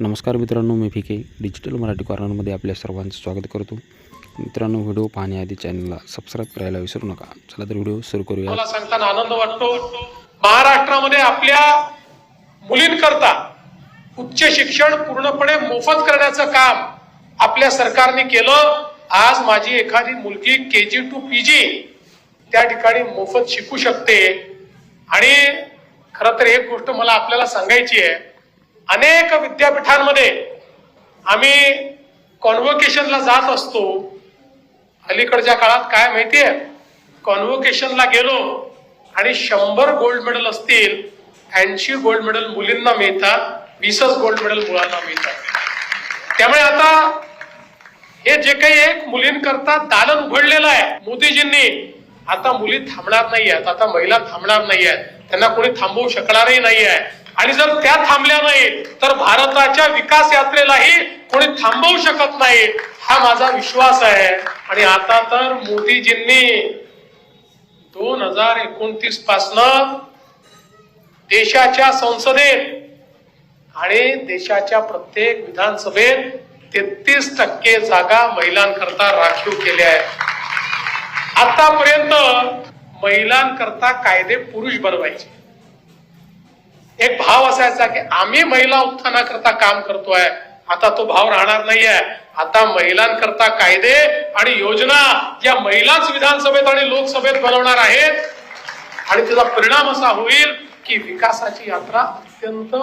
नमस्कार मित्रांनो मी फिके डिजिटल मराठी कॉर्नरमध्ये आपल्या सर्वांचं स्वागत करतो. मित्रांनो व्हिडिओ पाहण्याआधी चॅनलला सबस्क्राईब करायला विसरू नका. चला तर व्हिडिओ सुरू करूया मला सांगताना आनंद वाटतो महाराष्ट्रामध्ये आपल्या मुलींकरता उच्च शिक्षण पूर्णपणे मोफत करण्याचं काम आपल्या सरकारने केलं. आज माझी एखादी मुलगी के जी टू पी जी त्या ठिकाणी मोफत शिकू शकते. आणि खरं तर एक गोष्ट मला आपल्याला सांगायची आहे अनेक विद्यापीठांमध्ये आम्ही कॉन्व्होकेशनला जात असतो. अलीकडच्या काळात काय माहिती आहे कॉन्व्होकेशनला गेलो आणि शंभर गोल्ड मेडल असतील ऐंशी गोल्ड मेडल मुलींना मिळतात वीसच गोल्ड मेडल मुलांना मिळतात. त्यामुळे आता हे जे काही एक मुलींकरता दालन उघडलेलं आहे मोदीजींनी आता मुली थांबणार नाही आहेत आता महिला थांबणार नाही आहेत त्यांना कोणी थांबवू शकणारही नाही आहे आणि जर त्या थांबल्या नाही तर भारताच्या विकास यात्रेलाही कोणी थांबवू शकत नाही हा माझा विश्वास आहे. आणि आता तर मोदीजींनी दोन हजार एकोणतीस पासन देशाच्या संसदेत आणि देशाच्या प्रत्येक विधानसभेत तेहतीस टक्के जागा महिलांकरता राखीव केल्या आहेत. आतापर्यंत महिलांकरता कायदे पुरुष बनवायचे. एक भाव असायचा की आम्ही महिला उत्थानाकरता काम करतोय. आता तो भाव राहणार नाहीये. आता महिलांकरता कायदे आणि योजना या महिलाच विधानसभेत आणि लोकसभेत बनवणार आहेत. आणि त्याचा परिणाम असा होईल की विकासाची यात्रा अत्यंत